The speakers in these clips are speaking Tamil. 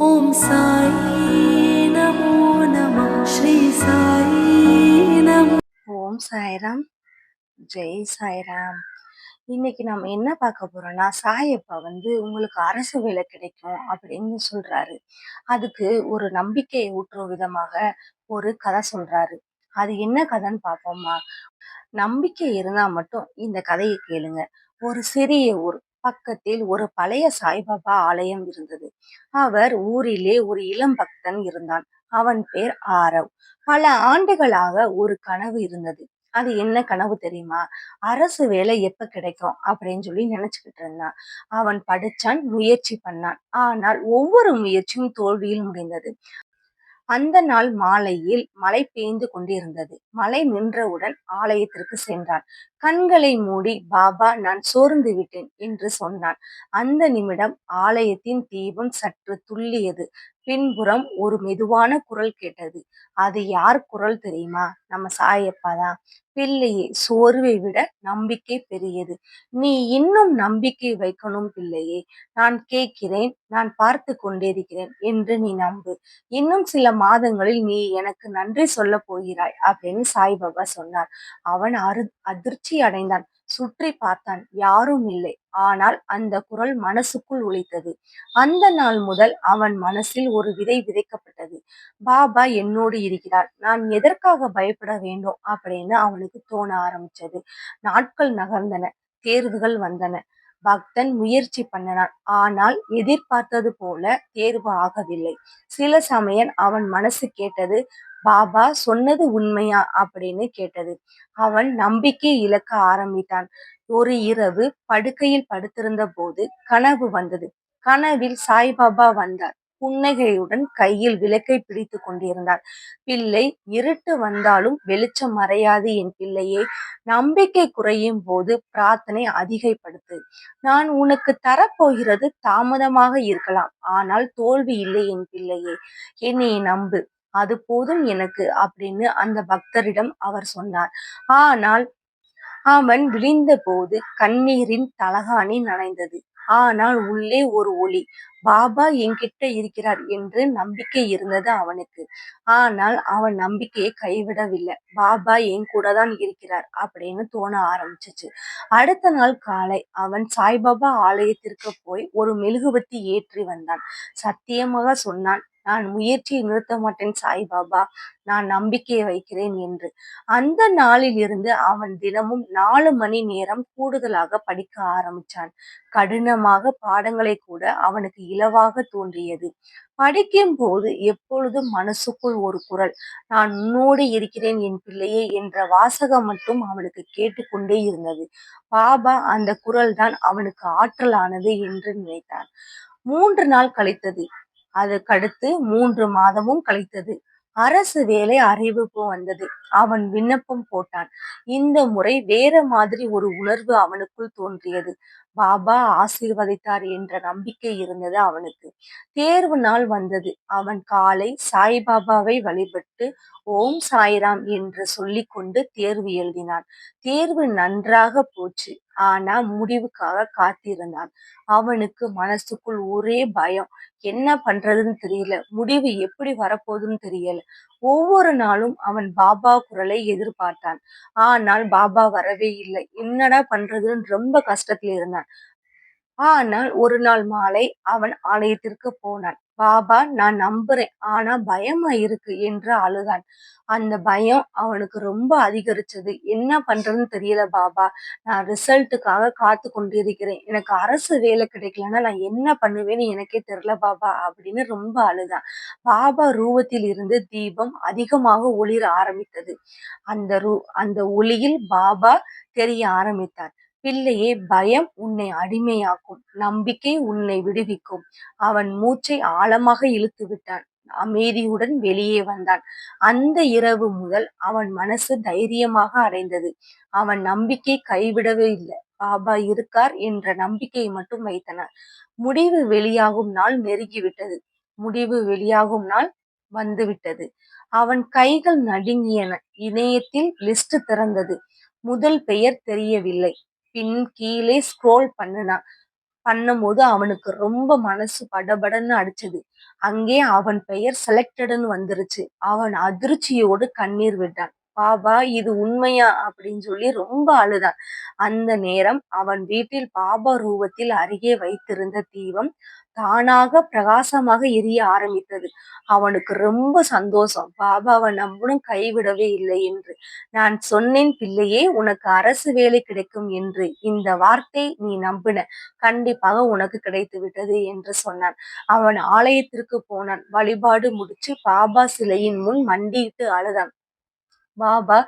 ஓம் சாயி நமோ நம. ஸ்ரீ சாயி நமோ. ஓம் சாய்ராம். ஜெய் சாய்ராம். இன்னைக்கு நம்ம என்ன பார்க்க போறோம்னா சாயப்பா வந்து உங்களுக்கு அரசு வேலை கிடைக்கும் அப்படின்னு சொல்றாரு. அதுக்கு ஒரு நம்பிக்கையை ஊற்றும் விதமாக ஒரு கதை சொல்றாரு. அது என்ன கதைன்னு பார்ப்போமா? நம்பிக்கை இருந்தா மட்டும் இந்த கதையை கேளுங்க. ஒரு சிறிய ஊர் பக்கத்தில் ஒரு பழைய சாய்பாபா ஆலயம் இருந்தது. அவர் ஊரிலே ஒரு இளம் பக்தன் இருந்தான். அவன் பேர் ஆரவ். பல ஆண்டுகளாக ஒரு கனவு இருந்தது. அது என்ன கனவு தெரியுமா? அரசு வேலை எப்ப கிடைக்கும் அப்படின்னு சொல்லி நினைச்சுக்கிட்டு இருந்தான். அவன் படிச்சான் முயற்சி பண்ணான். ஆனால் ஒவ்வொரு முயற்சியும் தோல்வியில் முடிந்தது. அந்த நாள் மாலையில் மழை பெய்ந்து கொண்டிருந்தது. மழை நின்றவுடன் ஆலயத்திற்கு சென்றான். கண்களை மூடி பாபா நான் சோர்ந்து விட்டேன் என்று சொன்னான். அந்த நிமிடம் ஆலயத்தின் தீபம் சற்று துள்ளியது. பின்புறம் ஒரு மெதுவான குரல் கேட்டது. அது யார் குரல் தெரியுமா? நம்ம சாயப்பா தான். பிள்ளையே சோர்வை விட நம்பிக்கை பெரியது. நீ இன்னும் நம்பிக்கை வைக்கணும் பிள்ளையே. நான் கேட்கிறேன் நான் பார்த்து கொண்டிருக்கிறேன் என்று நீ நம்பு. இன்னும் சில மாதங்களில் நீ எனக்கு நன்றி சொல்ல போகிறாய் அப்படின்னு சாய்பாபா சொன்னார். அவன் அரு அதிர்ச்சி அடைந்தான் சுற்றி பார்த்தான். யாரும் இல்லை. ஆனால் அந்த குரல் மனசுக்குள் ஒழித்தது அந்த நாள் முதல் அவன் மனசில் ஒரு விதை விதைக்கப்பட்டது. பாபா என்னோடு இருக்கிறார். நான் எதற்காக பயப்பட வேண்டும்? அப்படின்னு அவனுக்கு தோண ஆரம்பிச்சது. நாட்கள் நகர்ந்தன. தேர்வுகள் வந்தன. பக்தன் முயற்சி பண்ணனான். ஆனால் எதிர்பார்த்தது போல தேர்வு ஆகவில்லை. சில சமயம் அவன் மனசு கேட்டது பாபா சொன்னது உண்மையா? அப்படின்னு கேட்டது. அவன் நம்பிக்கை இழக்க ஆரம்பித்தான். ஒரு இரவு படுக்கையில் படுத்திருந்த போது கனவு வந்தது. கனவில் சாய்பாபா வந்தார். புன்னகையுடன் கையில் விளக்கை பிடித்து கொண்டிருந்தார் பிள்ளை இருட்டு வந்தாலும் வெளிச்சம் மறையாது என் பிள்ளையே. நம்பிக்கை குறையும் போது பிரார்த்தனை அதிகைப்படுத்து. நான் உனக்கு தரப்போகிறது தாமதமாக இருக்கலாம். ஆனால் தோல்வி இல்லை என் பிள்ளையே. என்னை நம்பு. அது போதும் எனக்கு அப்படின்னு அந்த பக்தரிடம் அவர் சொன்னார். ஆனால் அவன் விழிந்த போது கண்ணீரின் தலகாணி நனைந்தது. ஆனால் உள்ளே ஒரு ஒளி. பாபா என்கிட்ட இருக்கிறார் என்று நம்பிக்கை இருந்தது அவனுக்கு. ஆனால் அவன் நம்பிக்கையை கைவிடவில்லை. பாபா என் கூட தான் இருக்கிறார் அப்படின்னு தோண ஆரம்பிச்சிச்சு. அடுத்த நாள் காலை அவன் சாய்பாபா ஆலயத்திற்கு போய் ஒரு மெழுகுவத்தி ஏற்றி வந்தான். சத்தியமாக சொன்னான் நான் முயற்சியை நிறுத்த மாட்டேன் சாய்பாபா. நான் நம்பிக்கையை வைக்கிறேன் என்று. அந்த நாளில் இருந்து அவன் தினமும் நாலு மணி நேரம் கூடுதலாக படிக்க ஆரம்பிச்சான். கடினமாக பாடங்களை கூட அவனுக்கு இலவாக தோன்றியது. படிக்கும் போது எப்பொழுதும் மனசுக்குள் ஒரு குரல் நான் உன்னோடு இருக்கிறேன் என் பிள்ளையே என்ற வாசகம் மட்டும் அவனுக்கு கேட்டுக்கொண்டே இருந்தது. பாபா அந்த குரல் தான் அவனுக்கு ஆற்றலானது என்று நினைத்தான். மூன்று நாள் கழித்தது. அதுக்கடுத்து மூன்று மாதமும் கழித்தது. அரசு வேலை அறிவிப்பு வந்தது. அவன் விண்ணப்பம் போட்டான். இந்த முறை வேற மாதிரி ஒரு உணர்வு அவனுக்குள் தோன்றியது. பாபா ஆசீர்வதித்தார் என்ற நம்பிக்கை இருந்தது அவனுக்கு. தேர்வு நாள் வந்தது. அவன் காலை சாய்பாபாவை வழிபட்டு ஓம் சாய்ராம் என்று சொல்லிக்கொண்டு தேர்வு எழுதினான். தேர்வு நன்றாக போச்சு. ஆனா முடிவுக்காக காத்திருந்தான். அவனுக்கு மனசுக்குள் ஒரே பயம். என்ன பண்றதுன்னு தெரியல. முடிவு எப்படி வரப்போகுதுன்னு தெரியல. ஒவ்வொரு நாளும் அவன் பாபா குரலை எதிர்பார்த்தான். ஆனால் பாபா வரவே இல்லை. என்னடா பண்றதுன்னு ரொம்ப கஷ்டத்துல இருந்தான். ஆனால் ஒரு நாள் மாலை அவன் ஆலயத்திற்கு போனான். பாபா நான் நம்புறேன். ஆனா பயமா இருக்கு என்று அழுதான். அந்த பயம் அவனுக்கு ரொம்ப அதிகரிச்சது. என்ன பண்றதுன்னு தெரியல பாபா. நான் ரிசல்ட்டுக்காக காத்து கொண்டிருக்கிறேன். எனக்கு அரசு வேலை கிடைக்கலன்னா நான் என்ன பண்ணுவேன்னு எனக்கே தெரியல பாபா அப்படின்னு ரொம்ப அழுதான். பாபா ரூபத்தில் இருந்து தீபம் அதிகமாக ஒளிர ஆரம்பித்தது. அந்த ரூ அந்த ஒளியில் பாபா தெரிய ஆரம்பித்தார். பிள்ளையே பயம் உன்னை அடிமையாக்கும் நம்பிக்கை உன்னை விடுவிக்கும். அவன் மூச்சை ஆழமாக இழுத்து விட்டான். அமைதியுடன் வெளியே வந்தான். அந்த இரவு முதல் அவன் மனசு தைரியமாக அடைந்தது. அவன் நம்பிக்கை கைவிடவே இல்லை. பாபா இருக்கார் என்ற நம்பிக்கையை மட்டும் வைத்தனர். முடிவு வெளியாகும் நாள் நெருங்கிவிட்டது. முடிவு வெளியாகும் நாள் வந்துவிட்டது. அவன் கைகள் நடுங்கியன. இணையத்தில் லிஸ்ட் திறந்தது. முதல் பெயர் தெரியவில்லை. பின் கீழே ஸ்க்ரோல் பண்ணினான் பண்ணும்போது அவனுக்கு ரொம்ப மனசு படபடன்னு அடிச்சது. அங்கே அவன் பெயர் செலக்டடுன்னு வந்துருச்சு. அவன் அதிர்ச்சியோடு கண்ணீர் விட்டான். பாபா இது உண்மையா? அப்படின்னு சொல்லி ரொம்ப அழுதான். அந்த நேரம் அவன் வீட்டில் பாபா ரூபத்தில் அருகே வைத்திருந்த தீபம் தானாக பிரகாசமாக எரிய ஆரம்பித்தது. அவனுக்கு ரொம்ப சந்தோஷம். பாபாவை நம்பனும் கைவிடவே இல்லை என்று. நான் சொன்னேன் பிள்ளையே உனக்கு அரசு வேலை கிடைக்கும் என்று. இந்த வார்த்தை நீ நம்பின. கண்டிப்பாக உனக்கு கிடைத்து விட்டது என்று சொன்னான். அவன் ஆலயத்திற்கு போனான். வழிபாடு முடிச்சு பாபா சிலையின் முன் மண்டியிட்டு அழுதான். பாபா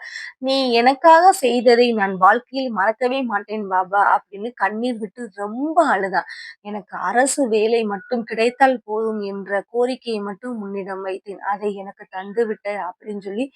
நீ எனக்காக செய்ததை நான் வாழ்க்கையில் மறக்கவே மாட்டேன் பாபா அப்படின்னு கண்ணீர் விட்டு ரொம்ப அழுதான். எனக்கு அரசு வேலை மட்டும் கிடைத்தால் போதும் என்ற கோரிக்கையை மட்டும் முன்னிடம் வைத்தேன். அதை எனக்கு தந்து விட்ட அப்படின்னு சொல்லி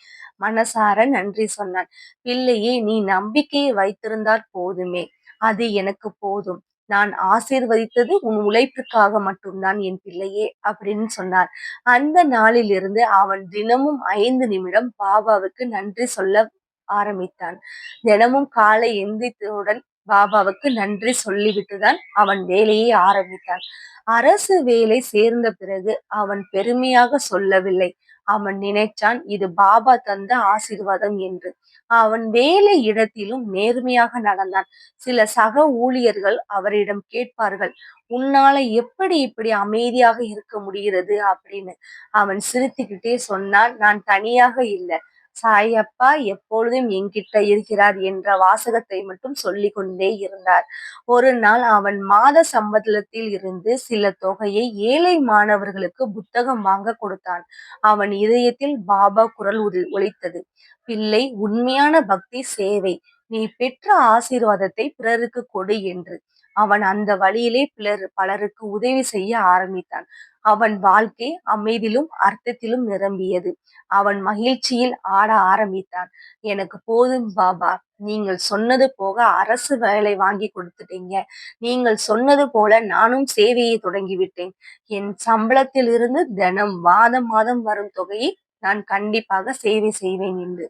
மனசார நன்றி சொன்னான். பிள்ளையே நீ நம்பிக்கையை வைத்திருந்தால் போதுமே அது எனக்கு போதும். நான் ஆசீர்வதித்தது உன் உழைப்புக்காக மட்டும்தான் என் பிள்ளையே அப்படின்னு சொன்னார். அந்த நாளிலிருந்து அவன் தினமும் ஐந்து நிமிடம் பாபாவுக்கு நன்றி சொல்ல ஆரம்பித்தான். தினமும் காலை எந்திரித்தவுடன் பாபாவுக்கு நன்றி சொல்லிவிட்டுதான் அவன் வேலையை ஆரம்பித்தான். அரசு வேலை சேர்ந்த பிறகு அவன் பெருமையாக சொல்லவில்லை. அவன் நினைச்சான் இது பாபா தந்த ஆசீர்வாதம் என்று. அவன் வேலை இடத்திலும் நேர்மையாக நடந்தான். சில சக ஊழியர்கள் அவரிடம் கேட்பார்கள் உன்னால எப்படி இப்படி அமைதியாக இருக்க முடிகிறது அப்படின்னு. அவன் சிரித்துக்கிட்டே சொன்னான் நான் தனியாக இல்லை சாய் அப்பா எப்பொழுதும் என்கிட்ட இருக்கிறார் என்ற வாசகத்தை மட்டும் சொல்லிக் கொண்டே இருந்தார். ஒரு நாள் அவன் மாத சம்பளத்தில் இருந்து சில தொகையை ஏழை மாணவர்களுக்கு புத்தகம் வாங்க கொடுத்தான். அவன் இதயத்தில் பாபா குரல் ஒலி- ஒலித்தது. பிள்ளை உண்மையான பக்தி சேவை. நீ பெற்ற ஆசீர்வாதத்தை பிறருக்கு கொடு என்று. அவன் அந்த வழியிலே பிறர் பலருக்கு உதவி செய்ய ஆரம்பித்தான். அவன் வாழ்க்கை அமைதியிலும் அர்த்தத்திலும் நிரம்பியது. அவன் மகிழ்ச்சியில் ஆட ஆரம்பித்தான். எனக்கு போதும் பாபா. நீங்கள் சொன்னது போக அரசு வேலை வாங்கி கொடுத்துட்டீங்க. நீங்கள் சொன்னது போல நானும் சேவையை தொடங்கிவிட்டேன். என் சம்பளத்திலிருந்து தினம் மாதம் மாதம் வரும் தொகையை நான் கண்டிப்பாக சேவை செய்வேன் என்று.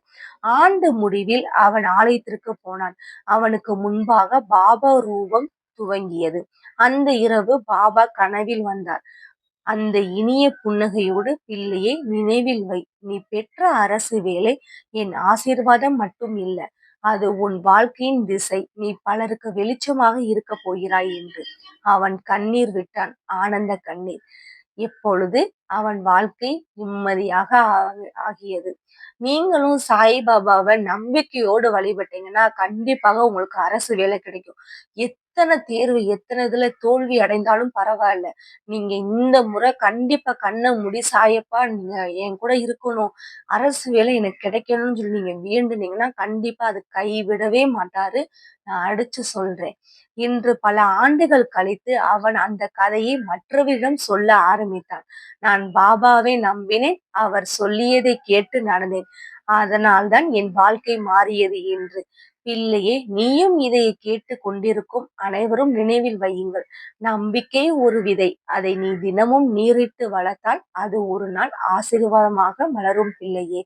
ஆண்டு முடிவில் அவன் ஆலயத்திற்கு போனான். அவனுக்கு முன்பாக பாபா ரூபம் துவங்கியது. அந்த இரவு பாபா கனவில் வந்தார். அந்த இனிய புன்னகையோடு பிள்ளையை நினைவில் வை. நீ பெற்ற அரசு வேலை என் ஆசீர்வாதம் மட்டும் இல்லை அது உன் வாழ்க்கையின் திசை. நீ பலருக்கு வெளிச்சமாக இருக்க போகிறாய் என்று. அவன் கண்ணீர் விட்டான். ஆனந்த கண்ணீர். இப்பொழுது அவன் வாழ்க்கை நிம்மதியாக ஆகியது. நீங்களும் சாய்பாபாவை நம்பிக்கையோடு வழிபட்டீங்கன்னா கண்டிப்பாக உங்களுக்கு அரசு வேலை கிடைக்கும். எத்தனை தேர்வு எத்தனை இதுல தோல்வி அடைந்தாலும் பரவாயில்ல. நீங்க இந்த முறை கண்டிப்பா கண்ண முடி சாயப்பா நீங்க என் கூட இருக்கணும். அரசு வேலை எனக்கு கிடைக்கணும்னு சொல்லி நீங்க வேண்டுனீங்கன்னா கண்டிப்பா அது கைவிடவே மாட்டாரு. நான் அடிச்சு சொல்றேன். இன்று பல ஆண்டுகள் கழித்து அவன் அந்த கதையை மற்றவரிடம் சொல்ல ஆரம்பித்தான். நான் பாபாவை நம்பினேன். அவர் சொல்லியதை கேட்டு நடந்தேன். அதனால்தான் என் வாழ்க்கை மாறியது என்று. பிள்ளையே நீயும் இதை கேட்டு கொண்டிருக்கும் அனைவரும் நினைவில் வையுங்கள். நம்பிக்கை ஒரு விதை. அதை நீ தினமும் நீரிட்டு வளர்த்தால் அது ஒரு நாள் ஆசீர்வாதமாக மலரும் பிள்ளையே.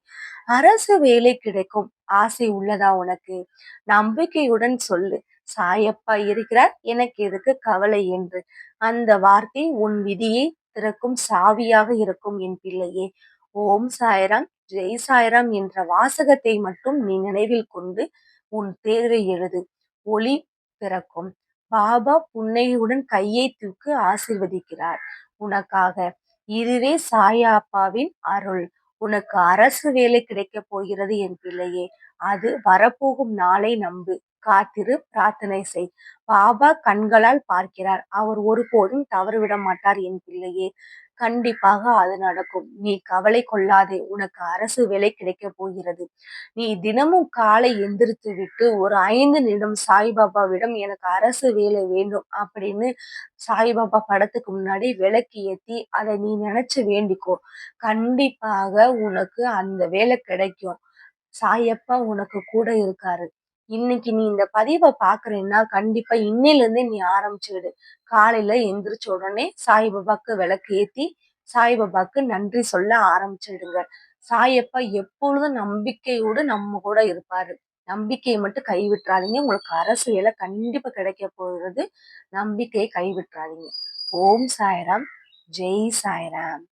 அரசு வேலை கிடைக்கும் ஆசை உள்ளதா உனக்கு? நம்பிக்கையுடன் சொல்லு. சாயப்பா இருக்கிறார் எனக்கு எதுக்கு கவலை என்று. அந்த வார்த்தை உன் விதியை திறக்கும் சாவியாக இருக்கும் என் பிள்ளையே. ஓம் சாய்ராம் ஜெய் சாய்ராம் என்ற வாசகத்தை மட்டும் நீ நினைவில் கொண்டு உன் தேர்வை எழுது. ஒளி பிறக்கும். பாபா புன்னையுடன் கையை தூக்கு ஆசிர்வதிக்கிறார் உனக்காக. இதுவே சாயாப்பாவின் அருள். உனக்கு அரசு வேலை கிடைக்கப் போகிறது என் பிள்ளையே. அது வரப்போகும் நாளை நம்பு. காத்திரு பிரார்த்தனை செய். பாபா கண்களால் பார்க்கிறார். அவர் ஒருபோதும் தவறுவிட மாட்டார் என் பிள்ளையே. கண்டிப்பாக அது நடக்கும். நீ கவலை கொள்ளாதே. உனக்கு அரசு வேலை கிடைக்க போகிறது. நீ தினமும் காலை எந்திரித்து விட்டு ஒரு ஐந்து நிமிடம் சாய்பாபாவிடம் எனக்கு அரசு வேலை வேண்டும் அப்படின்னு சாய்பாபா படத்துக்கு முன்னாடி விளக்கு ஏத்தி அதை நீ நினைச்சு வேண்டிக்கோ. கண்டிப்பாக உனக்கு அந்த வேலை கிடைக்கும். சாயப்பா உனக்கு கூட இருக்காரு. இன்னைக்கு நீ இந்த பதிவை பாக்குறேன்னா கண்டிப்பா இன்னையில இருந்து நீ ஆரம்பிச்சுடு. காலையில எந்திரிச்ச உடனே சாய்பாபாக்கு விளக்கு ஏத்தி சாய்பாபாக்கு நன்றி சொல்ல ஆரம்பிச்சிடுங்க. சாயப்பா எப்பொழுதும் நம்பிக்கையோடு நம்ம கூட இருப்பாரு. நம்பிக்கையை மட்டும் கைவிட்டுறாதீங்க உங்களுக்கு அரசு வேலை கண்டிப்பா கிடைக்க போகிறது நம்பிக்கையை கைவிட்டுறாதீங்க ஓம் சாய்ராம் ஜெய் சாய்ராம்